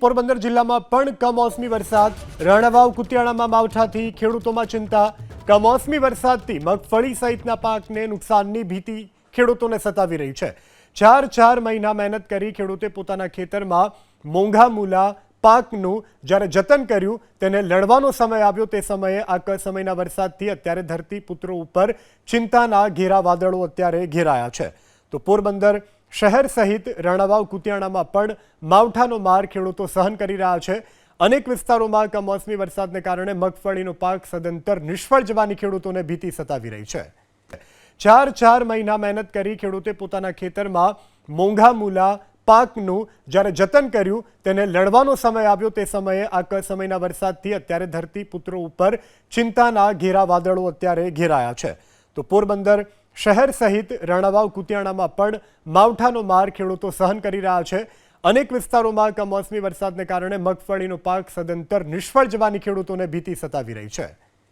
પોરબંદર જિલ્લામાં પણ કમોસમી વરસાદ. રણવાવ, કુતિયાણામાં માવઠાથી ખેડૂતોમાં ચિંતા. કમોસમી વરસાદથી મગફળી સહિતના પાકને નુકસાનની ભીતિ ખેડૂતોને સતાવી રહી છે. ચાર ચાર મહિના મહેનત કરી ખેડૂતે પોતાના ખેતરમાં મોંઘા મૂલા પાકનું જ્યારે જતન કર્યું, તેને લડવાનો સમય આવ્યો. તે સમયે આ સમયના વરસાદથી અત્યારે ધરતી પુત્રો ઉપર ચિંતાના ઘેરા વાદળો અત્યારે ઘેરાયા છે. તો પોરબંદર શહેર સહિત રણાવાવ કુતિયાણામાં પણ માવઠાનો માર ખેડૂતો સહન કરી રહ્યા છે. અનેક વિસ્તારોમાં કમોસમી વરસાદને કારણે મગફળીનો પાક સદંતર નિષ્ફળ જવાની ખેડૂતોને ભીતિ સતાવી રહી છે. ચાર ચાર મહિના મહેનત કરી ખેડૂતે પોતાના ખેતરમાં મોંઘા મૂલા પાકનું જ્યારે જતન કર્યું, તેને લડવાનો સમય આવ્યો. તે સમયે આ સમયના વરસાદથી અત્યારે ધરતી પુત્રો ઉપર ચિંતાના ઘેરા વાદળો અત્યારે ઘેરાયા છે. તો પોરબંદર શહેર સહિત રાણાવાવ કુતિયાણામાં પણ માવઠાનો માર ખેડૂતો સહન કરી રહ્યા છે. અનેક વિસ્તારોમાં કમોસમી વરસાદને કારણે મગફળીનો પાક સદંતર નિષ્ફળ જવાની ખેડૂતોને ભીતિ સતાવી રહી છે.